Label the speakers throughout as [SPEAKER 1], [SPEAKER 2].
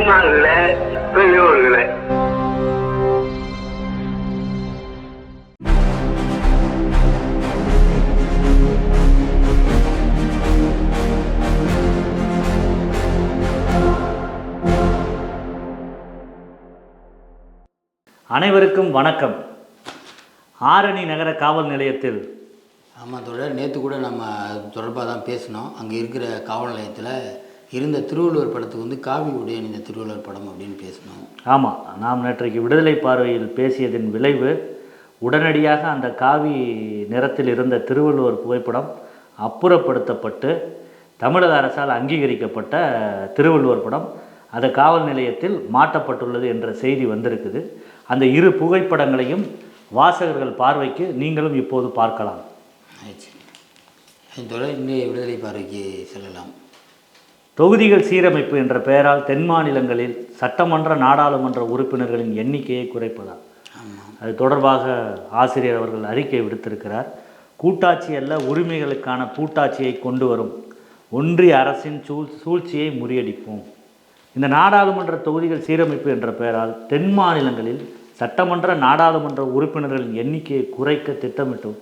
[SPEAKER 1] தாய்மார்களே பெரியோர்களே.
[SPEAKER 2] அனைவருக்கும் வணக்கம். ஆரணி நகர காவல் நிலையத்தில்
[SPEAKER 3] ஆமாம் தோழர் நேற்று கூட நம்ம தொடர்பாக தான் பேசினோம். அங்கே இருக்கிற காவல் நிலையத்தில் இருந்த திருவள்ளுவர் படத்துக்கு வந்து காவி உடைய இந்த திருவள்ளுவர் படம் அப்படின்னு பேசினோம்.
[SPEAKER 2] ஆமாம் நாம் நேற்றைக்கு விடுதலை பார்வையில் பேசியதின் விளைவு உடனடியாக அந்த காவி நிறத்தில் இருந்த திருவள்ளுவர் புகைப்படம் அப்புறப்படுத்தப்பட்டு தமிழக அரசால் அங்கீகரிக்கப்பட்ட திருவள்ளுவர் படம். அந்த காவல் நிலையத்தில் மாட்டப்பட்டுள்ளது என்ற செய்தி வந்திருக்குது. அந்த இரு புகைப்படங்களையும் வாசகர்கள் பார்வைக்கு நீங்களும் இப்போது பார்க்கலாம்.
[SPEAKER 3] தொடர் இன்றைய விடுதலை பார்வைக்கு செல்லலாம்.
[SPEAKER 2] தொகுதிகள் சீரமைப்பு என்ற பெயரால் தென் மாநிலங்களில் சட்டமன்ற நாடாளுமன்ற உறுப்பினர்களின் எண்ணிக்கையை குறைப்பதா
[SPEAKER 3] ஆமாம்.
[SPEAKER 2] அது தொடர்பாக ஆசிரியர் அவர்கள் அறிக்கை விடுத்திருக்கிறார். கூட்டாட்சி அல்ல உரிமைகளுக்கான கூட்டாட்சியை கொண்டு வரும். ஒன்றிய அரசின் சூழ் சூழ்ச்சியை முறியடிப்போம். இந்த நாடாளுமன்ற தொகுதிகள் சீரமைப்பு என்ற பெயரால் தென் மாநிலங்களில் சட்டமன்ற நாடாளுமன்ற உறுப்பினர்களின் எண்ணிக்கையை குறைக்க திட்டமிட்டோம்.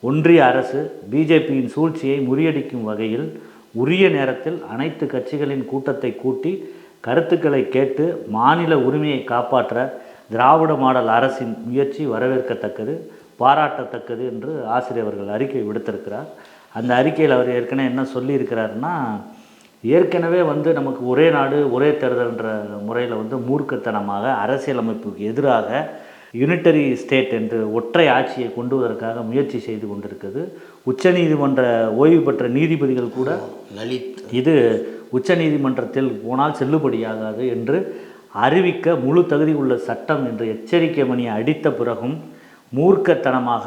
[SPEAKER 2] ஒன்றிய அரசு பிஜேபியின் சூழ்ச்சியை முறியடிக்கும் வகையில் உரிய நேரத்தில் அனைத்து கட்சிகளின் கூட்டத்தை கூட்டி கருத்துக்களை கேட்டு மாநில உரிமையை காப்பாற்ற திராவிட மாடல் அரசின் முயற்சி வரவேற்கத்தக்கது பாராட்டத்தக்கது என்று ஆசிரியர் அவர்கள் அறிக்கை விடுத்திருக்கிறார். அந்த அறிக்கையில் அவர் ஏற்கனவே என்ன சொல்லியிருக்கிறாருன்னா ஏற்கனவே வந்து நமக்கு ஒரே நாடு ஒரே தேர்தல்ன்ற முறையில் வந்து மூர்க்கத்தனமாக அரசியலமைப்புக்கு எதிராக யூனிட்டரி ஸ்டேட் என்று ஒற்றை ஆட்சியை கொண்டு வருவதற்காக முயற்சி செய்து கொண்டிருக்கிறது. உச்சநீதிமன்ற ஓய்வு பெற்ற நீதிபதிகள் கூட
[SPEAKER 3] லலித்.
[SPEAKER 2] இது உச்சநீதிமன்றத்தில் போனால் செல்லுபடியாகாது என்று அறிவிக்க முழு தகுதி உள்ள சட்டம் என்று எச்சரிக்கை மணியை அடித்த பிறகும் மூர்க்கத்தனமாக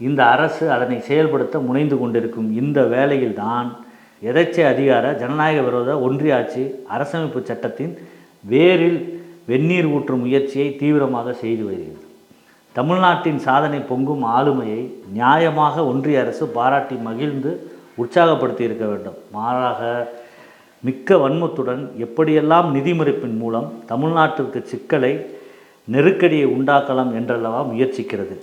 [SPEAKER 2] இந்த அரசு அதனை செயல்படுத்த முனைந்து கொண்டிருக்கும் இந்த வேளையில்தான் எதேச்சை அதிகார ஜனநாயக விரோத ஒன்றிய ஆட்சி அரசமைப்பு சட்டத்தின் வேரில் வெந்நீர் ஊற்றும் முயற்சியை தீவிரமாக செய்து வருகிறது. தமிழ்நாட்டின் சாதனை பொங்கும் ஆளுமையை நியாயமாக ஒன்றிய அரசு பாராட்டி மகிழ்ந்து உற்சாகப்படுத்தி இருக்க வேண்டும். மாறாக மிக்க வன்மத்துடன் எப்படியெல்லாம் நிதிமறிப்பின் மூலம் தமிழ்நாட்டிற்கு சிக்கலை நெருக்கடியை உண்டாக்கலாம் என்றல்லவா முயற்சிக்கிறது.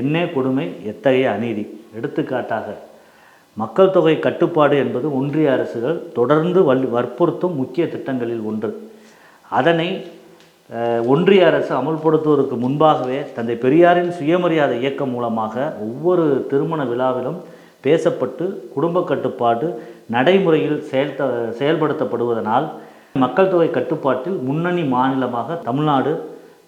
[SPEAKER 2] என்ன கொடுமை எத்தகைய அநீதி. எடுத்துக்காட்டாக மக்கள் தொகை கட்டுப்பாடு என்பது ஒன்றிய அரசுகள் தொடர்ந்து வல் வற்புறுத்தும் முக்கிய திட்டங்களில் ஒன்று. அதனை ஒன்றிய அரசு அமல்படுத்துவதற்கு முன்பாகவே தந்தை பெரியாரின் சுயமரியாதை இயக்கம் மூலமாக ஒவ்வொரு திருமண விழாவிலும் பேசப்பட்டு குடும்ப கட்டுப்பாடு நடைமுறையில் செயல் செயல்படுத்தப்படுவதனால் மக்கள் தொகை கட்டுப்பாட்டில் முன்னணி மாநிலமாக தமிழ்நாடு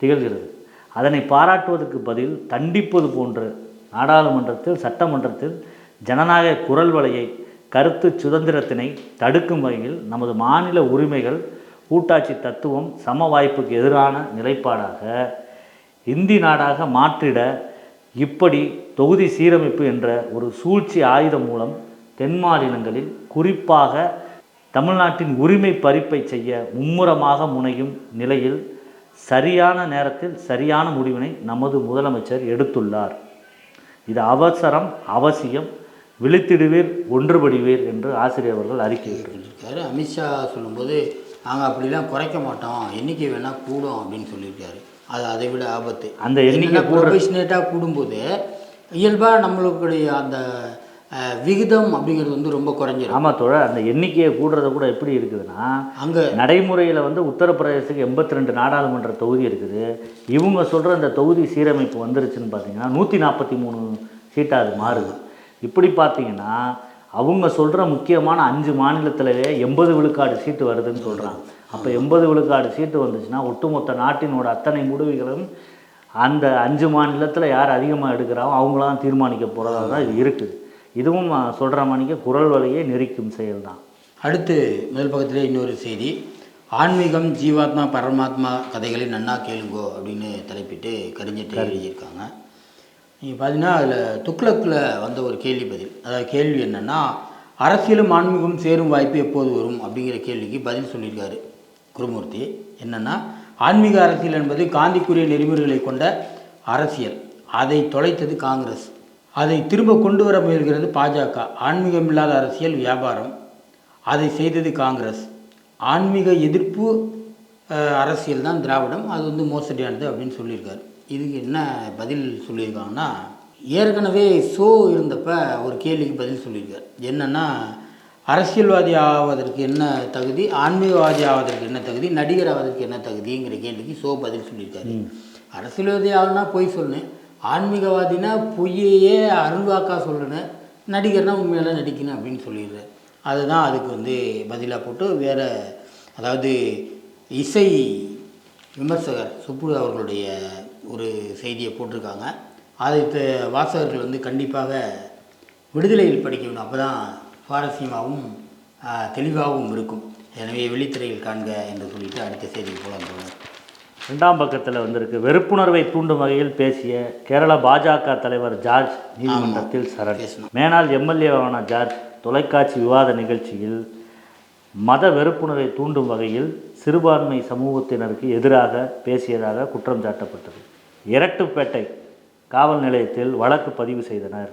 [SPEAKER 2] திகழ்கிறது. அதனை பாராட்டுவதற்கு பதில் தண்டிப்பது போன்று நாடாளுமன்றத்தில் சட்டமன்றத்தில் ஜனநாயக குரல் வலையை கருத்து சுதந்திரத்தினை தடுக்கும் வகையில் நமது மாநில உரிமைகள் கூட்டாட்சி தத்துவம் சம வாய்ப்புக்கு எதிரான நிலைப்பாடாக இந்தி நாடாக மாற்றிட இப்படி தொகுதி சீரமைப்பு என்ற ஒரு சூழ்ச்சி ஆயுதம் மூலம் தென் மாநிலங்களில் குறிப்பாக தமிழ்நாட்டின் உரிமை பறிப்பை செய்ய மும்முரமாக முனையும் நிலையில் சரியான நேரத்தில் சரியான முடிவினை நமது முதலமைச்சர் எடுத்துள்ளார். இது அவசரம் அவசியம் விழித்திடுவீர் ஒன்றுபடுவீர் என்று ஆசிரியர் அவர்கள் அறிக்கை
[SPEAKER 3] அமித்ஷா சொல்லும்போது நாங்கள் அப்படிலாம் குறைக்க மாட்டோம். எண்ணிக்கை வேணால் கூடும் அப்படின்னு சொல்லியிருக்காரு. அது அதை விட ஆபத்து.
[SPEAKER 2] அந்த எண்ணிக்கை
[SPEAKER 3] ப்ரொபேஷனேட்டாக கூடும்போது இயல்பாக நம்மளுடைய அந்த விகிதம் அப்படிங்கிறது வந்து ரொம்ப குறைஞ்சிரும்.
[SPEAKER 2] ஆமாம் தோழர் அந்த எண்ணிக்கையை கூடுறது கூட எப்படி இருக்குதுன்னா
[SPEAKER 3] அங்கே
[SPEAKER 2] நடைமுறையில் வந்து உத்தரப்பிரதேசத்துக்கு எண்பத்தி ரெண்டு நாடாளுமன்ற தொகுதி இருக்குது. இவங்க சொல்கிற அந்த தொகுதி சீரமைப்பு வந்துருச்சுன்னு பார்த்தீங்கன்னா நூற்றி நாற்பத்தி மூணு சீட்டாக அது மாறுது. இப்படி பார்த்தீங்கன்னா அவங்க சொல்கிற முக்கியமான அஞ்சு மாநிலத்திலவே எண்பது விழுக்காடு சீட்டு வருதுன்னு சொல்கிறாங்க அப்போ எண்பது விழுக்காடு சீட்டு வந்துச்சுன்னா ஒட்டுமொத்த நாட்டினோட அத்தனை முடிவுகளும் அந்த அஞ்சு மாநிலத்தில் யார் அதிகமாக எடுக்கிறாரோ அவங்களாம் தீர்மானிக்க போகிறதா தான் இது இருக்குது. இதுவும் சொல்கிற மணிக்கு குரல் வழியை நெரிக்கும் செயல் தான்
[SPEAKER 3] அடுத்து முதல் பக்கத்திலே இன்னொரு செய்தி. ஆன்மீகம் ஜீவாத்மா பரமாத்மா கதைகளை நன்னா கேளுங்கோ அப்படின்னு தலைப்பிட்டு கரிஞர் எழுதியிருக்காங்க. நீங்கள் பார்த்தீங்கன்னா அதில் துக்ளக்கில் வந்த ஒரு கேள்வி பதில். அதாவது கேள்வி என்னென்னா அரசியலும் ஆன்மீகம் சேரும் வாய்ப்பு எப்போது வரும்? அப்படிங்கிற கேள்விக்கு பதில் சொல்லியிருக்காரு குருமூர்த்தி. என்னென்னா ஆன்மீக அரசியல் என்பது காந்திக்குரிய நெறிமுறைகளை கொண்ட அரசியல். அதை தொலைத்தது காங்கிரஸ். அதை திரும்ப கொண்டு வர முயல்கிறது பாஜக. ஆன்மீகம் இல்லாத அரசியல் வியாபாரம். அதை செய்தது காங்கிரஸ். ஆன்மீக எதிர்ப்பு அரசியல் தான் திராவிடம். அது வந்து மோசடியானது அப்படின்னு சொல்லியிருக்காரு. இதுக்கு என்ன பதில் சொல்லியிருக்காங்கன்னா ஏற்கனவே ஷோ இருந்தப்ப ஒரு கேள்விக்கு பதில் சொல்லியிருக்காரு. என்னென்னா அரசியல்வாதி ஆவதற்கு என்ன தகுதி ஆன்மீகவாதி ஆவதற்கு என்ன தகுதி நடிகர் ஆவதற்கு என்ன தகுதிங்கிற கேள்விக்கு ஷோ பதில் சொல்லியிருக்காரு. அரசியல்வாதி ஆகணும்னா பொய் சொல்லணும் ஆன்மீகவாதினா பொய்யையே அருள்வாக்கா சொல்லணும் நடிகர்னா உண்மையெல்லாம் நடிக்கணும் அப்படின்னு சொல்லிடுறாரு. அதுதான் அதுக்கு வந்து பதிலாக போட்டு வேற அதாவது இசை விமர்சகர் சுப்பு அவர்களுடைய ஒரு செய்தியை போட்டிருக்காங்க. அதை வாசகர்கள் வந்து கண்டிப்பாக விடுதலையில் படிக்கணும். அப்போ தான் சுவாரஸ்யமாகவும் தெளிவாகவும் இருக்கும். எனவே வெளித்திரையில் காண்க என்று சொல்லிட்டு அடுத்த செய்திக்கு போகலாம் தோழர்
[SPEAKER 2] ரெண்டாம் பக்கத்தில் வந்திருக்கு. வெறுப்புணர்வை தூண்டும் வகையில் பேசிய கேரள பாஜக தலைவர் ஜார்ஜ் நீதிமன்றத்தில் சரண். மேனால் எம்எல்ஏவான ஜார்ஜ் தொலைக்காட்சி விவாத நிகழ்ச்சியில் மத வெறுப்புணர்வை தூண்டும் வகையில் சிறுபான்மை சமூகத்தினருக்கு எதிராக பேசியதாக குற்றம் சாட்டப்பட்டது. இரட்டுப்பேட்டை காவல் நிலையத்தில் வழக்கு பதிவு செய்தனர்.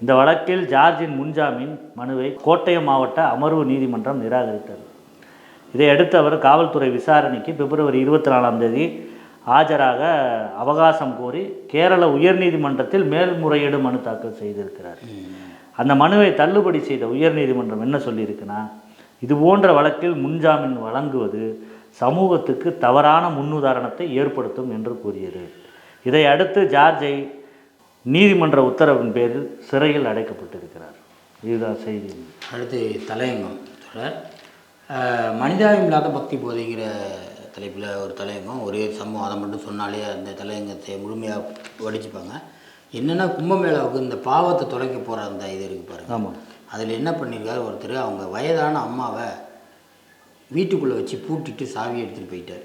[SPEAKER 2] இந்த வழக்கில் ஜார்ஜின் முன்ஜாமீன் மனுவை கோட்டயம் மாவட்ட அமர்வு நீதிமன்றம் நிராகரித்தது. இதையடுத்து அவர் காவல்துறை விசாரணைக்கு பிப்ரவரி இருபத்தி நாலாம் தேதி ஆஜராக அவகாசம் கோரி கேரள உயர்நீதிமன்றத்தில் மேல்முறையீடு மனு தாக்கல் செய்திருக்கிறார். அந்த மனுவை தள்ளுபடி செய்த உயர்நீதிமன்றம் என்ன சொல்லியிருக்குன்னா இது போன்ற வழக்கில் முன்ஜாமீன் வழங்குவது சமூகத்துக்கு தவறான முன்னுதாரணத்தை ஏற்படுத்தும் என்று கூறியது. இதை அடுத்து ஜார்ஜை நீதிமன்ற உத்தரவின் பேரில் சிறையில் அடைக்கப்பட்டிருக்கிறார். இதுதான் செய்தி.
[SPEAKER 3] அடுத்து தலையங்கம் தொடர். மனிதாபிமில்லாத பக்தி போதைங்கிற தலைப்பில் ஒரு தலையங்கம் ஒரே சம்பவம் அதை மட்டும் சொன்னாலே அந்த தலையங்கத்தை முழுமையாக வடிச்சுப்பாங்க. என்னென்னா கும்பமேளாவுக்கு இந்த பாவத்தை தொலைக்க போகிற அந்த இது இருக்குது பாருங்க.
[SPEAKER 2] ஆமாம்
[SPEAKER 3] அதில் என்ன பண்ணியிருக்காரு ஒருத்தர்? அவங்க வயதான அம்மாவை வீட்டுக்குள்ளே வச்சு பூட்டிட்டு சாவி எடுத்துகிட்டு போயிட்டார்.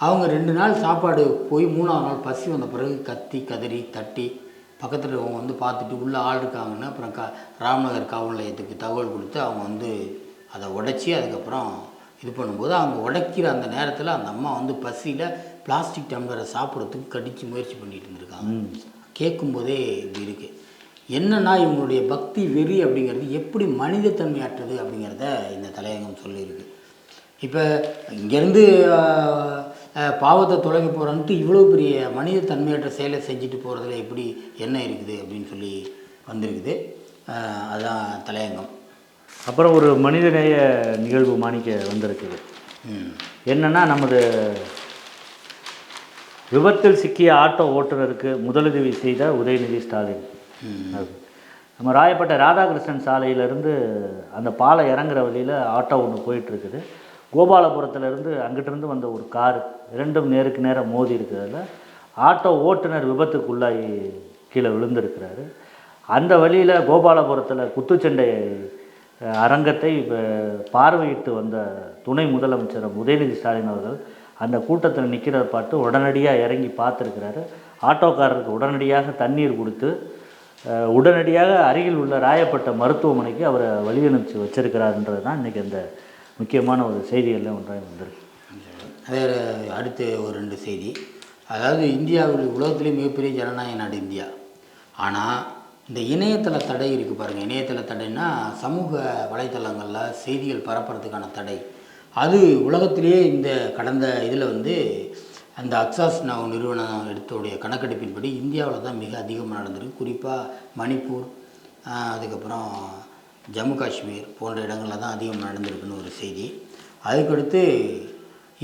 [SPEAKER 3] அவங்க ரெண்டு நாள் சாப்பாடு போய் மூணாவது நாள் பசி வந்த பிறகு கத்தி கதறி தட்டி பக்கத்தில் அவங்க வந்து பார்த்துட்டு உள்ளே ஆள் இருக்காங்கன்னு அப்புறம் கா ராம்நகர் காவல் நிலையத்துக்கு தகவல் கொடுத்து அவங்க வந்து அதை உடைச்சி அதுக்கப்புறம் இது பண்ணும்போது அவங்க உடைக்கிற அந்த நேரத்தில் அந்த அம்மா வந்து பசியில் பிளாஸ்டிக் டம்ளரை சாப்பிட்றதுக்கு கடித்து முயற்சி பண்ணிட்டு இருந்திருக்காங்க. கேட்கும்போதே இப்படி இருக்குது என்னன்னா இவங்களுடைய பக்தி வெறி அப்படிங்கிறது எப்படி மனிதத்தன்மையற்றது அப்படிங்கிறத இந்த தலையங்கம் சொல்லியிருக்கு. இப்போ இங்கேருந்து பாவத்தை தொலைக்க போகிறோன்ட்டு இவ்வளோ பெரிய மனிதத்தன்மையற்ற செயலை செஞ்சுட்டு போகிறதுல எப்படி என்ன இருக்குது அப்படின்னு சொல்லி வந்திருக்குது. அதான் தலையங்கம்.
[SPEAKER 2] அப்புறம் ஒரு மனிதநேய நிகழ்வு மாணிக்க வந்திருக்குது. என்னன்னா நமது விபத்தில் சிக்கிய ஆட்டோ ஓட்டுநருக்கு முதலுதவி செய்த உதயநிதி ஸ்டாலின். நம்ம ராயப்பேட்டை ராதாகிருஷ்ணன் சாலையிலேருந்து அந்த பாலை இறங்குற வழியில் ஆட்டோ ஒன்று போயிட்டுருக்குது. கோபாலபுரத்துலேருந்து அங்கிட்டிருந்து வந்த ஒரு கார். இரண்டும் நேருக்கு நேரம் மோதி இருக்கிறதுல ஆட்டோ ஓட்டுநர் விபத்துக்குள்ளாகி கீழே விழுந்திருக்கிறாரு. அந்த வழியில் கோபாலபுரத்தில் குத்துச்சண்டை அரங்கத்தை பார்வையிட்டு வந்த துணை முதலமைச்சர் உதயநிதி ஸ்டாலின் அவர்கள் அந்த கூட்டத்தில் நிற்கிறத பார்த்து உடனடியாக இறங்கி பார்த்துருக்கிறாரு. ஆட்டோக்காரருக்கு உடனடியாக தண்ணீர் கொடுத்து உடனடியாக அருகில் உள்ள ராயப்பட்ட மருத்துவமனைக்கு அவரை வழி அனுப்பிச்சு வச்சிருக்கிறாருன்றது தான் இன்றைக்கி அந்த முக்கியமான ஒரு செய்திகளில் ஒன்றாக வந்திருக்கு.
[SPEAKER 3] அதே அடுத்து ஒரு ரெண்டு செய்தி. அதாவது இந்தியாவில் உலகத்திலே மிகப்பெரிய ஜனநாயக நாடு இந்தியா. ஆனால் இந்த இணையதள தடை இருக்குது பாருங்கள் இணையதள தடைன்னா சமூக வலைத்தளங்களில் செய்திகள் பரப்புறதுக்கான தடை. அது உலகத்திலேயே இந்த கடந்த இதில் வந்து அந்த அக்சாஸ் நான் நிறுவனம் எடுத்தோடைய கணக்கெடுப்பின்படி இந்தியாவில் தான் மிக அதிகமாக நடந்திருக்கு. குறிப்பாக மணிப்பூர் அதுக்கப்புறம் ஜம்மு காஷ்மீர் போன்ற இடங்களில் தான் அதிகம் நடந்திருக்குன்னு ஒரு செய்தி. அதுக்கடுத்து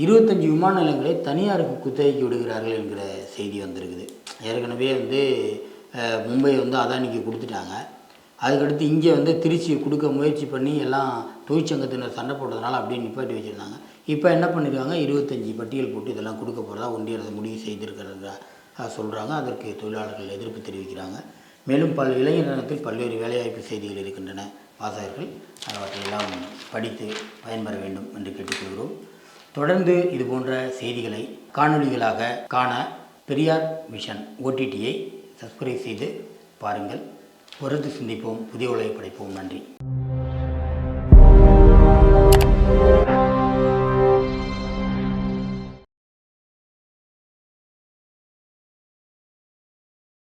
[SPEAKER 3] இருபத்தஞ்சி விமான நிலையங்களை தனியாருக்கு குத்தகைக்கு விடுகிறார்கள் என்கிற செய்தி வந்திருக்குது. ஏற்கனவே வந்து மும்பை வந்து அதானிக்கு கொடுத்துட்டாங்க. அதுக்கடுத்து இங்கே வந்து திருச்சி கொடுக்க முயற்சி பண்ணி எல்லாம் தொழிற்சங்கத்தினர் சண்டை போட்டதுனால அப்படியே நிப்பாட்டி வச்சுருந்தாங்க. இப்போ என்ன பண்ணியிருக்காங்க இருபத்தஞ்சி பட்டியல் போட்டு இதெல்லாம் கொடுக்க போகிறதா ஒன்றிய அரசு முடிவு செய்திருக்கிறதா சொல்கிறாங்க அதற்கு தொழிலாளர்கள் எதிர்ப்பு தெரிவிக்கிறாங்க. மேலும் பல் இளைஞர் பல்வேறு வேலைவாய்ப்பு செய்திகள் இருக்கின்றன. வாசகர்கள் அவற்றையெல்லாம் படித்து பயன்பெற வேண்டும் என்று கேட்டுக்கொள்கிறோம். தொடர்ந்து இது போன்ற செய்திகளை காணொளிகளாக காண பெரியார் மிஷன் ஓடிடியை சப்ஸ்கிரைப் செய்து பாருங்கள். பொறுத்து சிந்திப்போம் புதிய உலகை படைப்போம். நன்றி.